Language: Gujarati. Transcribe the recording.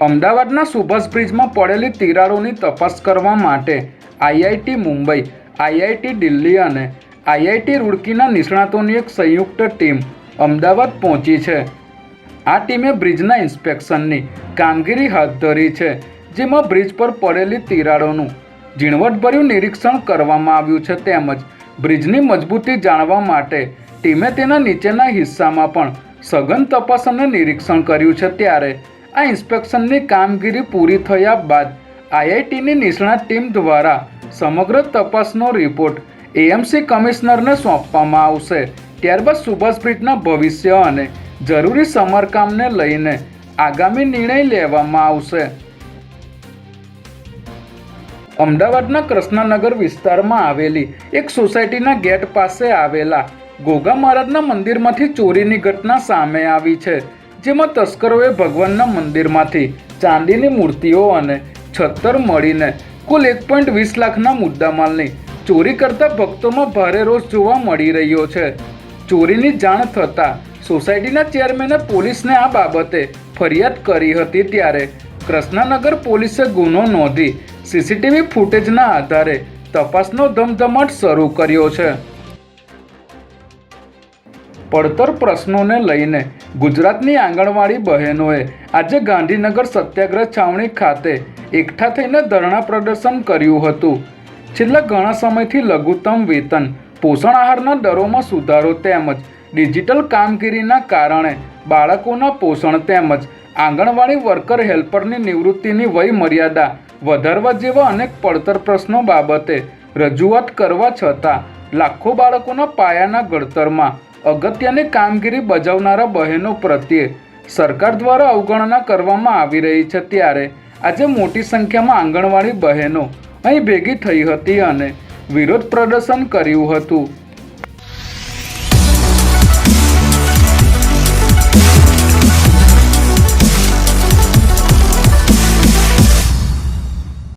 અમદાવાદના સુભાષ બ્રિજમાં પડેલી તિરાડોની તપાસ કરવા માટે આઈઆઈટી મુંબઈ, આઈઆઈટી દિલ્હી અને આઈઆઈટી રૂડકીના નિષ્ણાતોની એક સંયુક્ત ટીમ અમદાવાદ પહોંચી છે. આ ટીમે બ્રિજના ઇન્સ્પેક્શનની કામગીરી હાથ ધરી છે, જેમાં બ્રિજ પર પડેલી તિરાડોનું ઝીણવટભર્યું નિરીક્ષણ કરવામાં આવ્યું છે તેમજ બ્રિજની મજબૂતી જાણવા માટે ટીમે તેના નીચેના હિસ્સામાં પણ સઘન તપાસ અને નિરીક્ષણ કર્યું છે ત્યારે આ ઇન્સ્પેક્શનની કામગીરી પૂરી થયા બાદ આઈઆઈટીની નિષ્ણાત ટીમ દ્વારા સમગ્ર તપાસનો રિપોર્ટ એએમસી કમિશનરને સોંપવામાં આવશે. ત્યારબાદ સુભાષ ભવિષ્ય અને જરૂરી સમારકામને લઈને આગામી નિર્ણય લેવામાં આવશે. અમદાવાદના કૃષ્ણનગર વિસ્તારમાં આવેલી એક સોસાયટીના ગેટ પાસે આવેલા ગોગા મહારાજના મંદિરમાંથી ચોરીની ઘટના સામે આવી છે. જેમાં તસ્કરોએ ભગવાનના મંદિરમાંથી ચાંદીની મૂર્તિઓ અને છત્તર મળીને કુલ એક પોઈન્ટ વીસ લાખના મુદ્દામાલની ચોરી કરતા ભક્તોમાં ભારે રોષ જોવા મળી રહ્યો છે. ચોરીની જાણ થતાં સોસાયટીના ચેરમેને પોલીસને આ બાબતે ફરિયાદ કરી હતી ત્યારે કૃષ્ણનગર પોલીસે ગુનો નોંધી સીસીટીવી ફૂટેજના આધારે તપાસનો ધમધમાટ શરૂ કર્યો છે. પડતર પ્રશ્નોને લઈને ગુજરાતની આંગણવાડી બહેનોએ આજે ગાંધીનગર સત્યાગ્રહ છાવણી ખાતે એકઠા થઈને ધરણા પ્રદર્શન કર્યું હતું. છેલ્લા ઘણા સમયથી લઘુત્તમ વેતન, પોષણ આહારના દરોમાં સુધારો તેમજ ડિજિટલ કામગીરીના કારણે બાળકોના પોષણ તેમજ આંગણવાડી વર્કર હેલ્પરની નિવૃત્તિની વય મર્યાદા વધારવા જેવા અનેક પડતર પ્રશ્નો બાબતે રજૂઆત કરવા છતાં લાખો બાળકોના પાયાના ઘડતરમાં અગત્યની કામગીરી બજાવનારા બહેનો પ્રત્યે સરકાર દ્વારા અવગણના કરવામાં આવી રહી છે ત્યારે આજે મોટી સંખ્યામાં આંગણવાડી બહેનો અહીં ભેગી થઈ હતી અને વિરોધ પ્રદર્શન કર્યું હતું.